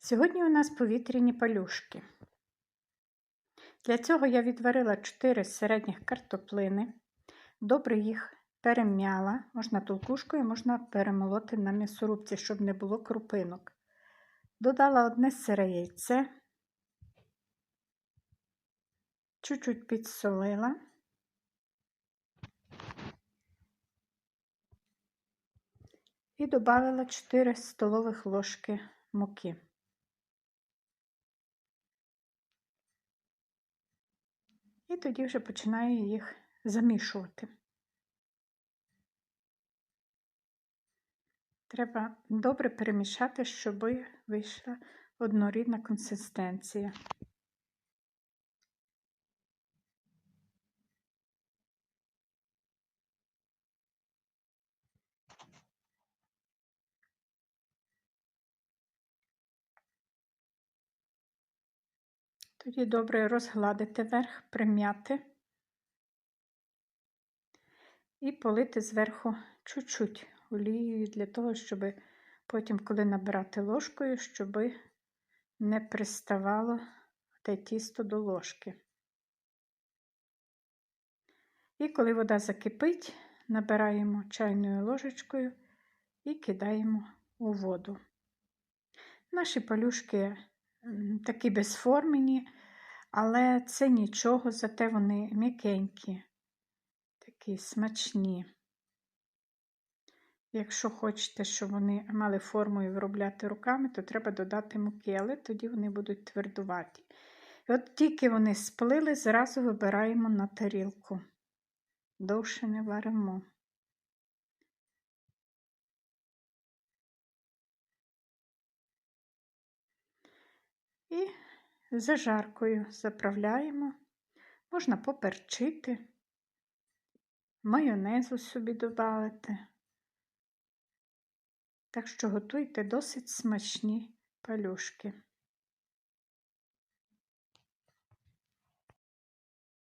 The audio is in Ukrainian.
Сьогодні у нас повітряні палюшки. Для цього я відварила 4 середніх картоплини, добре їх перем'яла, можна толкушкою, можна перемолоти на м'ясорубці, щоб не було крупинок. Додала одне сире яйце, чуть-чуть підсолила. І додала 4 столових ложки муки. І тоді вже починаю їх замішувати. Треба добре перемішати, щоб вийшла однорідна консистенція. Тоді добре розгладити верх, прим'яти і полити зверху чуть-чуть олією для того, щоб потім, коли набирати ложкою, щоб не приставало те тісто до ложки. І коли вода закипить, набираємо чайною ложечкою і кидаємо у воду. Наші палюшки такі безформені, але це нічого, зате вони м'якенькі, такі смачні. Якщо хочете, щоб вони мали форму і виробляти руками, то треба додати муки, але тоді вони будуть твердуваті. І от тільки вони сплили, зразу вибираємо на тарілку. Довше не варимо. І зажаркою заправляємо, можна поперчити, майонезу собі додати. Так що готуйте досить смачні палюшки.